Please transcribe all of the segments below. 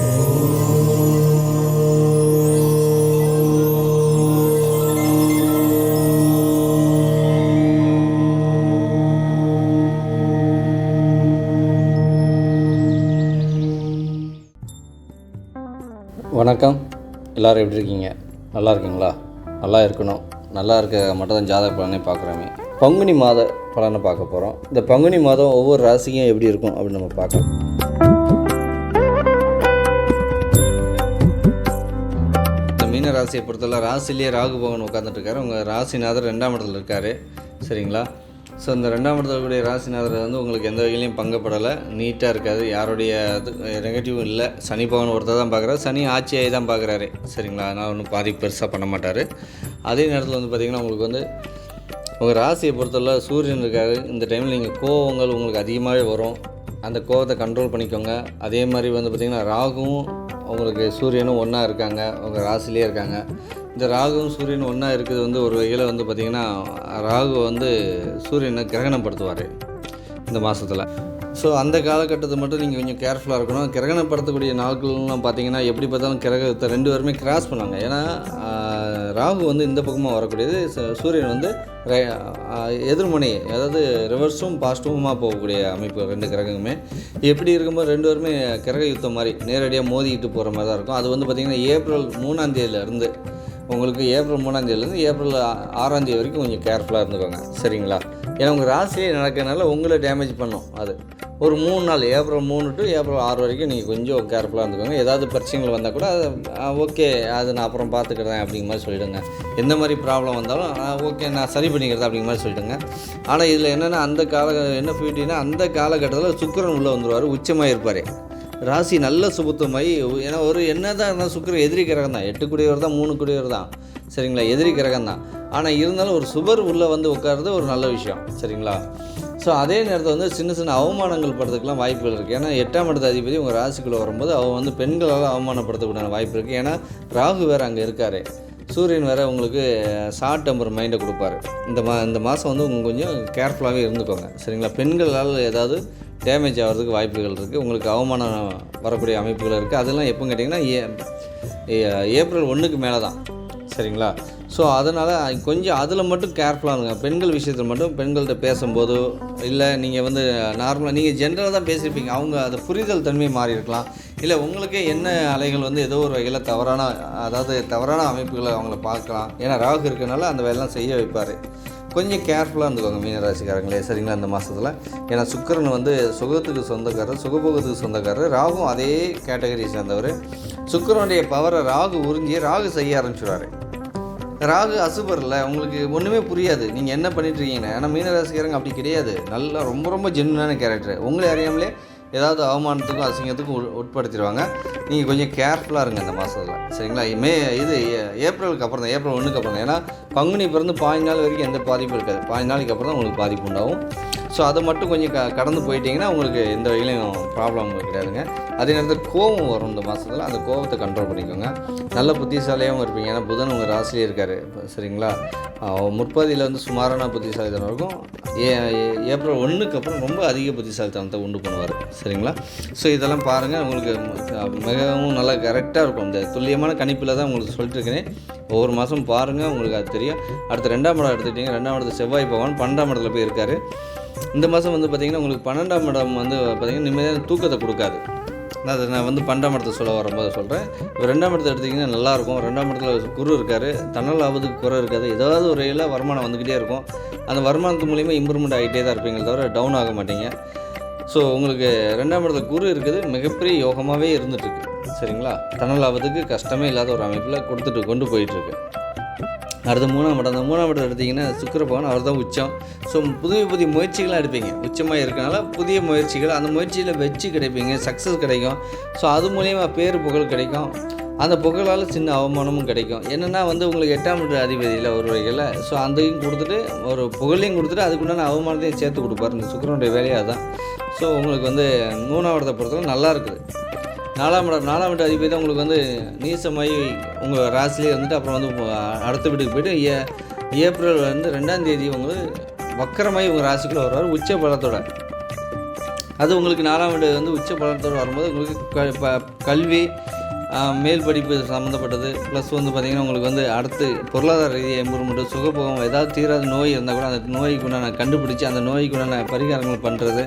வணக்கம். எல்லோரும் எப்படி இருக்கீங்க? நல்லா இருக்கீங்களா? நல்லா இருக்கணும். நல்லா இருக்க மட்டும் தான் ஜாதக பலனை பார்க்குறோமே. பங்குனி மாத பலனை பார்க்க போகிறோம் இந்த பங்குனி மாதம் ஒவ்வொரு ராசிக்கும் எப்படி இருக்கும் அப்படின்னு நம்ம பார்க்கலாம். ராசியை பொறுத்தவரை ராசிலேயே ராகு பகவான் உட்காந்துட்ருக்காரு உங்கள் ராசிநாதர் ரெண்டாம் இடத்துல இருக்கார். சரிங்களா? ஸோ இந்த ரெண்டாம் இடத்துல இருக்கக்கூடிய ராசிநாதர் வந்து உங்களுக்கு எந்த வகையிலையும் பங்கப்படலை. நீட்டாக இருக்காது யாருடைய நெகட்டிவும் இல்லை. சனி பகவான் ஒருத்தர் தான் பார்க்குறாரு சனி ஆட்சியாகி தான் பார்க்குறாரு சரிங்களா? அதனால் ஒன்றும் பாதி பெருசாக பண்ண மாட்டார். அதே நேரத்தில் வந்து பார்த்திங்கன்னா உங்களுக்கு வந்து உங்கள் ராசியை பொறுத்தவரை சூரியன் இருக்காரு. இந்த டைமில் நீங்கள் கோவங்கள் உங்களுக்கு அதிகமாகவே வரும். அந்த கோவத்தை கண்ட்ரோல் பண்ணிக்கோங்க. அதே மாதிரி வந்து பார்த்திங்கன்னா ராகுவும் உங்களுக்கு சூரியனும் ஒன்றா இருக்காங்க உங்கள் ராசிலே இருக்காங்க. இந்த ராகுவும் சூரியனும் ஒன்றா இருக்கிறது வந்து ஒரு வகையில் வந்து பார்த்திங்கன்னா ராகு வந்து சூரியனை கிரகணப்படுத்துவார் இந்த மாதத்தில் ஸோ அந்த காலகட்டத்தை மட்டும் நீங்கள் கொஞ்சம் கேர்ஃபுல்லாக இருக்கணும். கிரகணப்படுத்தக்கூடிய நாட்கள்லாம் பார்த்தீங்கன்னா எப்படி பார்த்தாலும் கிரகத்தை ரெண்டு பேருமே கிராஸ் பண்ணுவாங்க. ஏன்னா ராகு வந்து இந்த பக்கமாக வரக்கூடியது. ச- சூரியன் வந்து எதிர்மனை அதாவது ரிவர்ஸும் பாசிட்டிவுமாக போகக்கூடிய அமைப்பு ரெண்டு கிரகங்களுமே. எப்படி இருக்கும்போது ரெண்டு பேருமே கிரக யுத்தம் மாதிரி நேரடியாக மோதிக்கிட்டு போகிற மாதிரி தான் இருக்கும். அது வந்து பார்த்திங்கன்னா ஏப்ரல் மூணாம் தேதியிலேருந்து உங்களுக்கு ஏப்ரல் மூணாம் தேதியிலேருந்து ஏப்ரல் ஆறாந்தேதி ஆறாம் தேதி வரைக்கும் கொஞ்சம் கேர்ஃபுல்லாக இருந்துக்கோங்க. சரிங்களா? ஏன்னா உங்கள் ராசியே நடக்கிறனால உங்களை டேமேஜ் பண்ணும் அது. ஒரு மூணு நாள் ஏப்ரல் மூணு டு ஏப்ரல் ஆறு வரைக்கும் நீங்கள் கொஞ்சம் கேர்ஃபுல்லாக இருந்துக்கோங்க. ஏதாவது பிரச்சனைகள் வந்தால் கூட அது ஓகே அது நான் அப்புறம் பார்த்துக்கிறேன் அப்படிங்கிற மாதிரி சொல்லிவிடுங்க எந்த மாதிரி ப்ராப்ளம் வந்தாலும் ஓகே நான் சரி பண்ணிக்கிறேன் அப்படிங்கிற மாதிரி சொல்லிவிடுங்க ஆனால் இதில் என்னென்னா அந்த கால என்ன பியூட்டினா அந்த காலகட்டத்தில் சுக்கிரன் உள்ளே வந்துடுவார் உச்சமாக இருப்பார். ராசி நல்ல சுபத்துவமாயி ஏன்னா ஒரு என்ன தான் இருந்தால் சுக்கிரன் எதிரி கிரகம் தான். எட்டு குடியவர் தான் மூணு குடியவர் தான். சரிங்களா? எதிரி கிரகம் தான். ஆனால் இருந்தாலும் ஒரு சுபர் உள்ளே வந்து உட்கார்றது ஒரு நல்ல விஷயம். சரிங்களா? ஸோ அதே நேரத்தில் வந்து சின்ன சின்ன அவமானங்கள் படுறதுக்கெலாம் வாய்ப்புகள் இருக்குது ஏன்னா எட்டாம் இடத்து அதிபதி உங்கள் ராசிக்குள்ளே வரும்போது அவன் வந்து பெண்களால் அவமானப்படுத்தக்கூடிய வாய்ப்பு இருக்குது ஏன்னா ராகு வேறு அங்கே இருக்கார். சூரியன் வேறு உங்களுக்கு ஷார்ட் டெம்பர் மைண்டை கொடுப்பாரு. இந்த மா இந்த மாதம் வந்து உங்கள் கொஞ்சம் கேர்ஃபுல்லாகவே இருந்துக்கோங்க. சரிங்களா? பெண்களால் ஏதாவது டேமேஜ் ஆகிறதுக்கு வாய்ப்புகள் இருக்குது உங்களுக்கு அவமானம் வரக்கூடிய அமைப்புகள் இருக்குது அதெல்லாம் எப்போ கேட்டிங்கன்னா ஏ- ஏப்ரல் ஒன்றுக்கு மேலே தான் சரிங்களா? ஸோ அதனால் கொஞ்சம் அதில் மட்டும் கேர்ஃபுல்லாக இருங்க. பெண்கள் விஷயத்தில் மட்டும் பெண்கள்கிட்ட பேசும்போதோ இல்லை நீங்கள் வந்து நார்மலாக நீங்கள் ஜென்ரலாக தான் பேசியிருப்பீங்க அவங்க அது புரிதல் தன்மை மாறி இருக்கலாம். இல்லை உங்களுக்கே என்ன அலைகள் வந்து ஏதோ ஒரு வகையில் தவறான அதாவது தவறான அமைப்புகளை அவங்கள பார்க்கலாம். ஏன்னா ராகு இருக்கிறனால அந்த வேலைலாம் செய்ய வைப்பார். கொஞ்சம் கேர்ஃபுல்லாக இருந்துக்கோங்க மீனராசிக்காரங்களே. சரிங்களா இந்த மாதத்தில் ஏன்னா சுக்கிரன் வந்து சுகத்துக்கு சொந்தக்காரர் சுகபோகத்துக்கு சொந்தக்காரர். ராகும் அதே கேட்டகரி சேர்ந்தவர். சுக்கரனுடைய பவரை ராகு உறிஞ்சி ராகு செய்ய ஆரம்பிச்சுடுறாரு ராகு அசுபரில் உங்களுக்கு ஒன்றுமே புரியாது. நீங்கள் என்ன பண்ணிட்டு இருக்கீங்க? ஏன்னா மீனராசிக்காரங்க அப்படி கிடையாது. நல்லா ரொம்ப ரொம்ப ஜென்வனான கேரக்டர் உங்களை அறியாமலே ஏதாவது அவமானத்துக்கும் அசிங்கத்துக்கும் உட்படுத்திடுவாங்க. நீங்கள் கொஞ்சம் கேர்ஃபுல்லாக இருங்க இந்த மாதத்தில் சரிங்களா? மே இது ஏப்ரலுக்கு அப்புறம் தான் ஏப்ரல் ஒன்றுக்கு அப்புறம் தான். ஏன்னா பங்குனி பிறந்து பாஞ்சு நாள் வரைக்கும் எந்த பாதிப்பும் இருக்காது. பாஞ்சு நாளைக்கு அப்புறம் தான் உங்களுக்கு பாதிப்பு உண்டாகும். ஸோ அதை மட்டும் கொஞ்சம் க கடந்து போயிட்டீங்கன்னா உங்களுக்கு எந்த வகையிலையும் ப்ராப்ளம் கிடையாதுங்க. அதே நேரத்தில் கோபம் வரும் இந்த மாதத்தில் அந்த கோபத்தை கண்ட்ரோல் பண்ணிக்கோங்க. நல்ல புத்திசாலியாகவும் இருப்பீங்க. ஏன்னா புதன் உங்கள் ராசிலே இருக்கார். சரிங்களா? முற்பதியில் வந்து சுமாரான புத்திசாலித்தனம் இருக்கும். ஏ ஏப்ரல் ஒன்றுக்கு அப்புறம் ரொம்ப அதிக புத்திசாலித்தனத்தை உண்டு பண்ணுவார். சரிங்களா? ஸோ இதெல்லாம் பாருங்கள் உங்களுக்கு மிக மிகவும் நல்லா கரெக்டாக இருக்கும். இந்த துல்லியமான கணிப்பில் தான் உங்களுக்கு சொல்லிட்டுருக்கிறேன் ஒவ்வொரு மாதம் பாருங்கள் உங்களுக்கு அது தெரியும். அடுத்து ரெண்டாம் இடம் எடுத்துக்கிட்டிங்க. ரெண்டாம் இடத்து செவ்வாய் பகவான் பன்னெண்டாம் இடத்துல போய் இருக்காரு இந்த மாதம் வந்து பார்த்திங்கன்னா உங்களுக்கு பன்னெண்டாம் இடம் வந்து பார்த்திங்கன்னா நிம்மதியான தூக்கத்தை கொடுக்காது. நான் அதை நான் வந்து பன்னெண்டாம் இடத்தை சொல்ல வரும்போது சொல்கிறேன் இப்போ ரெண்டாம் இடத்தை எடுத்திங்கன்னா நல்லாயிருக்கும் ரெண்டாம் இடத்துல குரு இருக்கார். தன்னல் ஆபத்துக்கு குறை இருக்காது. ஏதாவது ஒரு வகையில் வருமானம் வந்துக்கிட்டே இருக்கும். அந்த வருமானத்து மூலிமா இம்ப்ரூவ்மெண்ட் ஆகிட்டே தான் இருப்பீங்களே தவிர டவுன் ஆக மாட்டீங்க. ஸோ உங்களுக்கு ரெண்டாம் இடத்துல குரு இருக்குது மிகப்பெரிய யோகமாகவே இருந்துகிட்ருக்கு சரிங்களா? தனலாபத்துக்கு கஷ்டமே இல்லாத ஒரு அமைப்பில் கொடுத்துட்டு கொண்டு போயிட்டுருக்கு. அடுத்த மூணாம் இடம். அந்த மூணாம் இடம் எடுத்திங்கன்னா சுக்கிர பகவான் அவர் தான் உச்சம். ஸோ புதிய புதிய முயற்சிகளாக எடுப்பீங்க. உச்சமாக இருக்கனால புதிய முயற்சிகள் அந்த முயற்சியில் வெற்றி கிடைப்பீங்க சக்ஸஸ் கிடைக்கும். ஸோ அது மூலயமா பேர் புகழ் கிடைக்கும். அந்த புகழால் சின்ன அவமானமும் கிடைக்கும். என்னென்னா வந்து உங்களுக்கு எட்டாம் இட அதிபதியில் ஒரு வகையில் ஸோ அதையும் கொடுத்துட்டு ஒரு புகழையும் கொடுத்துட்டு அதுக்குண்டான அவமானத்தையும் சேர்த்து கொடுப்பாரு இந்த சுக்கரனுடைய வேலையாக தான் ஸோ உங்களுக்கு வந்து மூணாவடத்தை பொறுத்தவரை நல்லா இருக்குது. நாலாம் இடம் நாலாம் வீட்டு அதிபதி தான் உங்களுக்கு வந்து நீசமாய் உங்கள் ராசிலே வந்துட்டு அப்புறம் வந்து அடுத்த வீட்டுக்கு போயிட்டு ஏ ஏப்ரல் வந்து ரெண்டாம் தேதி உங்களுக்கு வக்கரமாய் உங்கள் ராசிக்குள்ளே வருவார் உச்ச பலத்தோட. அது உங்களுக்கு நாலாம் வீடு வந்து உச்ச பலத்தோடு வரும்போது உங்களுக்கு க ப- கல்வி மேல் படிப்பு சம்மந்தப்பட்டது ப்ளஸ் வந்து பார்த்திங்கன்னா உங்களுக்கு வந்து அடுத்து பொருளாதார ரீதியாக இம்ப்ரூவ்மெண்ட்டு சுகபோகம் ஏதாவது தீராத நோய் இருந்தால் கூட அந்த நோய்க்கு உண்டான கண்டுபிடிச்சி அந்த நோய்க்கு உண்டான பரிகாரங்கள் பண்ணுறது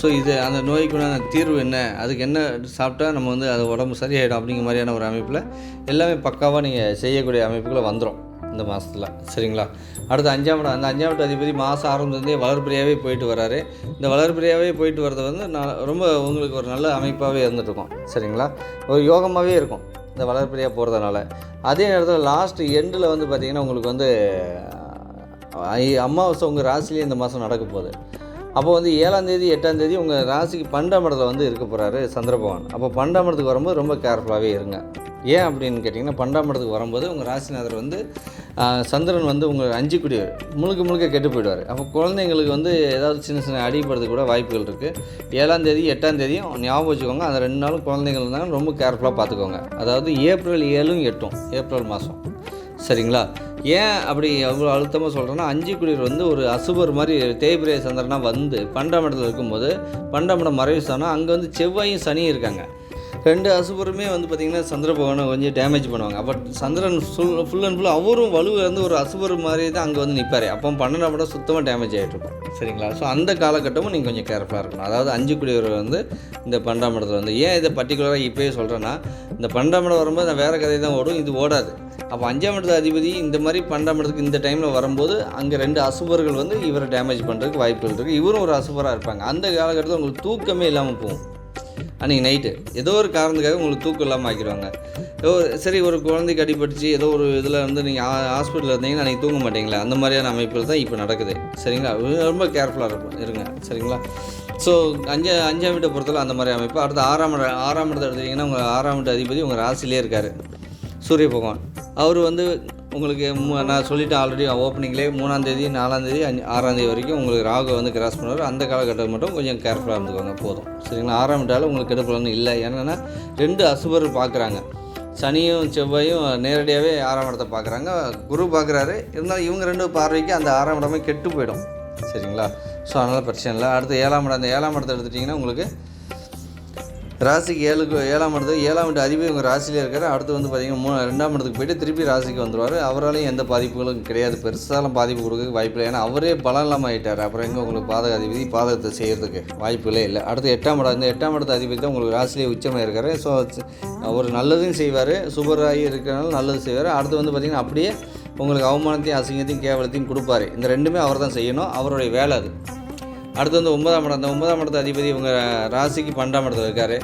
ஸோ இது அந்த நோய்க்கு உண்டான தீர்வு என்ன? அதுக்கு என்ன சாப்பிட்டா நம்ம வந்து அது உடம்பு சரியாயிடும் அப்படிங்கிற மாதிரியான ஒரு அமைப்பில் எல்லாமே பக்காவாக நீங்கள் செய்யக்கூடிய அமைப்புகளை வந்துடும் இந்த மாதத்தில் சரிங்களா? அடுத்து அஞ்சாம் இடம். அந்த அஞ்சாம் இடம் அதிபதி மாதம் ஆரம்பத்துலேருந்தே வளர்பிரியாவே போயிட்டு வராரு. இந்த வளர்பிரியாவே போயிட்டு வர்றது வந்து நான் ரொம்ப உங்களுக்கு ஒரு நல்ல அமைப்பாகவே இருந்துகிட்ருக்கும் சரிங்களா? ஒரு யோகமாகவே இருக்கும் இந்த வளர்பிரியாக போகிறதுனால அதே நேரத்தில் லாஸ்ட் எண்டில் வந்து பார்த்திங்கன்னா உங்களுக்கு வந்து அமாவாசை உங்கள் ராசிலேயே இந்த மாதம் நடக்க போகுது. அப்போ வந்து ஏழாம் தேதி எட்டாம் தேதி உங்கள் ராசிக்கு பன்னெண்டாம் இடத்துல வந்து இருக்க போகிறாரு சந்திரபவன் அப்போ பன்னெண்டாம் இடத்துக்கு வரும்போது ரொம்ப கேர்ஃபுல்லாகவே இருங்க. ஏன் அப்படின்னு கேட்டிங்கன்னா பன்னெண்டாம் இடத்துக்கு வரும்போது உங்கள் ராசிநாதர் வந்து சந்திரன் வந்து உங்கள் அஞ்சு குடி முழுக்க முழுக்க கெட்டு போயிடுவார். அப்போ குழந்தைங்களுக்கு வந்து ஏதாவது சின்ன சின்ன அடிப்படுறது கூட வாய்ப்புகள் இருக்குது ஏழாம் தேதி எட்டாம் தேதியும் ஞாபகம் வச்சுக்கோங்க. அந்த ரெண்டு நாளும் குழந்தைங்கள் இருந்தாலும் ரொம்ப கேர்ஃபுல்லாக பார்த்துக்கோங்க. அதாவது ஏப்ரல் ஏழும் எட்டும் ஏப்ரல் மாதம் சரிங்களா? ஏன் அப்படி அவ்வளோ அழுத்தமாக சொல்கிறேன்னா அஞ்சு குடியர் வந்து ஒரு அசுபர் மாதிரி தேய்பிரிய சந்திரனா வந்து பன்னெண்டாம் இடத்துல இருக்கும்போது பன்னெண்டாம் இடம் மறைவு ஸ்தானம் அங்கே வந்து செவ்வாயும் சனியும் இருக்காங்க. ரெண்டு அசுபருமே வந்து பார்த்திங்கன்னா சந்திர பகவானை கொஞ்சம் டேமேஜ் பண்ணுவாங்க. But Chandran full full and full அவரும் வலுவில் வந்து ஒரு அசுபர் மாதிரி தான் அங்கே வந்து நிற்பார் அப்போ பன்னெண்டாம் படம் சுத்தமாக டேமேஜ் ஆகிட்டு சரிங்களா? ஸோ அந்த காலகட்டமும் நீங்கள் கொஞ்சம் கேர்ஃபுல்லாக இருக்கணும். அதாவது அஞ்சு குடியவர் வந்து இந்த பன்னெண்டாம் இடத்துல வந்து ஏன் இதை பர்டிகுலராக இப்போயே சொல்கிறேன்னா இந்த பன்னெண்டாம் இடம் வரும்போது நான் வேறு கதை தான் ஓடும் இது ஓடாது. அப்போ அஞ்சாம் இடத்து அதிபதி இந்த மாதிரி பன்னெண்டாம் இடத்துக்கு இந்த டைமில் வரும்போது அங்கே ரெண்டு அசுபர்கள் வந்து இவரை டேமேஜ் பண்ணுறதுக்கு வாய்ப்புகள் இருக்குது இவரும் ஒரு அசுபராக இருப்பாங்க. அந்த காலகட்டத்தில் உங்களுக்கு தூக்கமே இல்லாமல் போகும். அன்றைக்கி நைட்டு ஏதோ ஒரு காரணத்துக்காக உங்களுக்கு தூக்கம் இல்லாமல் ஆக்கிடுவாங்க. ஏதோ சரி ஒரு குழந்தைக்கு அடிபட்டுச்சு ஏதோ ஒரு இதில் வந்து நீங்கள் ஹாஸ்பிட்டலில் இருந்தீங்கன்னா அன்றைக்கி தூங்க மாட்டீங்களா. அந்த மாதிரியான அமைப்பில் தான் இப்போ நடக்குது. சரிங்களா? ரொம்ப கேர்ஃபுல்லாக இருக்கும் இருங்க. சரிங்களா? ஸோ அஞ்சா அஞ்சாம் வீட்டை பொறுத்தவரை அந்த மாதிரி அமைப்பு. அடுத்து ஆறாம் ஆறாம் இடத்தை எடுத்தீங்கன்னா உங்கள் ஆறாம் வீட்டு அதிபதி உங்கள் ராசிலே இருக்கார். சூரிய பகவான். அவர் வந்து உங்களுக்கு மு- நான் சொல்லிட்டேன் ஆல்ரெடி ஓப்பனிங்லேயே மூணாந்தேதி நாலாந்தேதி அஞ்சு ஆறாந்தேதி வரைக்கும் உங்களுக்கு ராகு வந்து கிராஸ் பண்ணுவார். அந்த காலகட்டம் மட்டும் கொஞ்சம் கேர்ஃபுல்லாக இருந்துக்கோங்க போதும். சரிங்களா? ஆரம்பிட்டாலும் உங்களுக்கு கெடுப்பலன்னு இல்லை. ஏன்னா ரெண்டு அசுபர் பார்க்குறாங்க சனியும் செவ்வாயும் நேரடியாகவே ஆறாம் இடத்தை பார்க்குறாங்க குரு பார்க்குறாரு இருந்தாலும் இவங்க ரெண்டு பார்வைக்கு அந்த ஆறாம் இடமே கெட்டு போயிடும். சரிங்களா? ஸோ அதனால் பிரச்சனை இல்லை. அடுத்து ஏழாம் இடம். அந்த ஏழாம் இடத்தை எடுத்துட்டிங்கன்னா உங்களுக்கு ராசிக்கு ஏழுக்கு ஏழாம் இடத்துக்கு ஏழாம் இடத்து அதிபதி உங்கள் ராசியில் இருக்காரு. அடுத்து வந்து பார்த்தீங்கன்னா மூணு ரெண்டாம் இடத்துக்கு போயிட்டு திருப்பி ராசிக்கு வந்துடுவார் அவராலையும் எந்த பாதிப்புகளும் கிடையாது. பெருசாலாம் பாதிப்பு கொடுக்க வாய்ப்பு இல்லை. ஏன்னா அவரே பலம் இல்லாமல் ஆகிட்டார் அப்புறம் எங்கே உங்களுக்கு பாதக அதிபதி பாதகத்தை செய்கிறதுக்கு வாய்ப்புகளே இல்லை. அடுத்து எட்டாம் இடம் இந்த எட்டாம் இடத்து அதிபதி தான் உங்களுக்கு ராசிலேயே உச்சமாக இருக்காரு. ஸோ அவர் நல்லதும் செய்வார். சுபராகி இருக்கிறனால நல்லது செய்வார். அடுத்து வந்து பார்த்திங்கன்னா அப்படியே உங்களுக்கு அவமானத்தையும் அசிங்கத்தையும் கேவலத்தையும் கொடுப்பாரு. இந்த ரெண்டுமே அவர் தான் செய்யணும். அவருடைய வேலை அது. அடுத்து வந்து ஒன்பதாம் இடம். அந்த ஒன்பதாம் இடத்து அதிபதி இவங்க ராசிக்கு பன்னெண்டாம் இடத்துல இருக்காரு.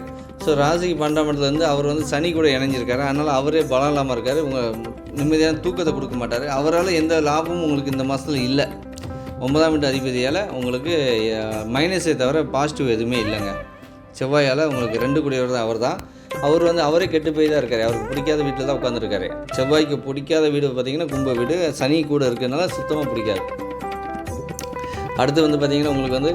ஸோ ராசிக்கு பன்னெண்டாம் இடத்துல வந்து அவர் வந்து சனி கூட இணைஞ்சிருக்காரு. அதனால் அவரே பலம் இல்லாமல் இருக்கார். உங்கள் நிம்மதியான தூக்கத்தை கொடுக்க மாட்டார். அவரால் எந்த லாபமும் உங்களுக்கு இந்த மாதத்தில் இல்லை. ஒன்பதாம் இடம் அதிபதியால் உங்களுக்கு மைனஸே தவிர பாசிட்டிவ் எதுவுமே இல்லைங்க. செவ்வாயால் உங்களுக்கு ரெண்டு கூடியவர் தான் அவர் தான் அவர் வந்து அவரே கெட்டு போய் தான் இருக்கார். அவருக்கு பிடிக்காத வீட்டில் தான் உட்காந்துருக்காரு செவ்வாய்க்கு பிடிக்காத வீடு பார்த்திங்கன்னா கும்ப வீடு. சனி கூட இருக்கிறதுனால சுத்தமாக பிடிக்காது. அடுத்து வந்து பார்த்தீங்கன்னா உங்களுக்கு வந்து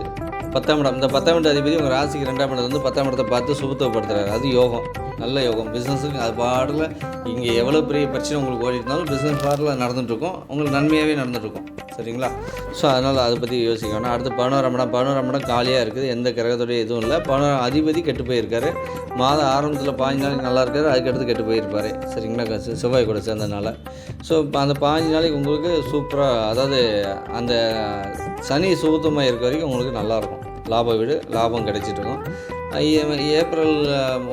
பத்தாம் இடம். இந்த பத்தாம் இடம் அதிபதி உங்கள் ராசிக்கு ரெண்டாம் இடம் வந்து பத்தாம் இடத்தை பார்த்து சுபத்துவப்படுத்துறாரு. அது யோகம். நல்ல யோகம். பிஸ்னஸுக்கு அது பாடலில் இங்கே எவ்வளோ பெரிய பிரச்சனை உங்களுக்கு ஓடிட்டு இருந்தாலும் பிஸ்னஸ் பாடலில் நடந்துட்டுருக்கும். உங்களுக்கு நன்மையாகவே நடந்துட்டுருக்கும். சரிங்களா? ஸோ அதனால் அதை பற்றி யோசிக்க வேணாம். அடுத்து பதினோராம் இடம். பதினோராம் இடம் காலியாக இருக்குது. எந்த கிரகத்துடைய இதுவும் இல்லை. பதினோரா அதிபதி கெட்டு போயிருக்காரு. மாதம் ஆரம்பத்தில் பாஞ்சு நாளைக்கு நல்லா இருக்காரு. அதுக்கடுத்து கெட்டு போயிருப்பாரு. சரிங்களா செவ்வாய் கூட சேர்ந்தனால ஸோ அந்த பாஞ்சு நாளைக்கு உங்களுக்கு சூப்பராக அதாவது அந்த சனி சுத்தமாக இருக்க வரைக்கும் உங்களுக்கு நல்லாயிருக்கும். லாப வீடு லாபம் கிடைச்சிட்டு இருக்கும் ஏப்ரல்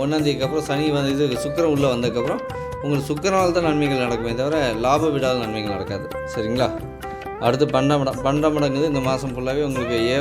ஒன்றாந்தேதிக்கு அப்புறம் சனி வந்து இது சுக்கரம் உள்ளே வந்ததுக்கப்புறம் உங்களுக்கு சுக்கரனால் தான் நன்மைகள் நடக்குமே தவிர லாப வீடால் நன்மைகள் நடக்காது. சரிங்களா? அடுத்து பன்னெண்டாம் இடம் பன்னெண்டாம் இந்த மாதம் ஃபுல்லாகவே உங்களுக்கு ஏ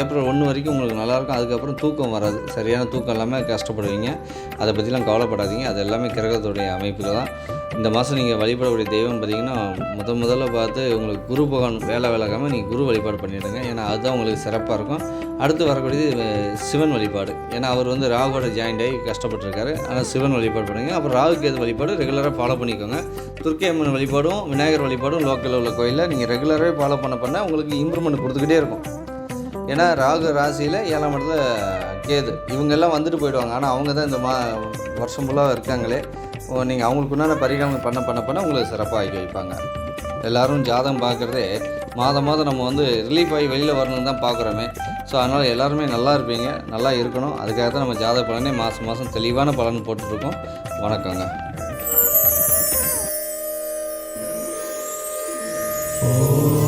ஏப்ரல் ஒன்று வரைக்கும் உங்களுக்கு நல்லாயிருக்கும். அதுக்கப்புறம் தூக்கம் வராது. சரியான தூக்கம் இல்லாமல் கஷ்டப்படுவீங்க. அதை பற்றிலாம் கவலைப்படாதீங்க. அது எல்லாமே கிரகத்துடைய அமைப்பில் தான். இந்த மாதம் நீங்கள் வழிபடக்கூடிய தெய்வம் பார்த்தீங்கன்னா முத முதல்ல பார்த்து உங்களுக்கு குரு பகவான் வேலை விலகாமல் நீங்கள் குரு வழிபாடு பண்ணிவிடுங்க ஏன்னா அதுதான் உங்களுக்கு சிறப்பாக இருக்கும். அடுத்து வரக்கூடியது சிவன் வழிபாடு. ஏன்னா அவர் வந்து ராகுவோட ஜாயிண்ட் ஆகி கஷ்டப்பட்டுருக்காரு. ஆனால் சிவன் வழிபாடு பண்ணுங்க. அப்புறம் ராகு கேது வழிபாடு ரெகுலராக ஃபாலோ பண்ணிக்கோங்க. துர்க்கை அம்மன் வழிபாடும் விநாயகர் வழிபாடும் லோக்கலில் உள்ள கோயிலில் நீங்கள் ரெகுலராகவே ஃபாலோ பண்ண பண்ண உங்களுக்கு இம்ப்ரூவ்மெண்ட் கொடுத்துக்கிட்டே இருக்கும். ஏன்னா ராகு ராசியில் ஏழாம் இடத்துல கேது. இவங்கெல்லாம் வந்துட்டு போயிடுவாங்க. ஆனால் அவங்க தான் இந்த மா வருஷம் ஃபுல்லாக இருக்காங்களே. நீங்கள் அவங்களுக்கு உண்டான பரிகாரம் பண்ண பண்ண பண்ண உங்களுக்கு சிறப்பாக ஆகி வைப்பாங்க. எல்லோரும் ஜாதகம் பார்க்குறதே மாதம் மாதம் நம்ம வந்து ரிலீஃப் ஆகி வெளியில் வரணும்னு தான் பார்க்குறோமே. ஸோ அதனால் எல்லாருமே நல்லா இருப்பீங்க நல்லா இருக்கணும். அதுக்காக தான் நம்ம ஜாதக பலனே மாதம் மாதம் தெளிவான பலன் போட்டுட்ருக்கோம். வணக்கங்க. Oh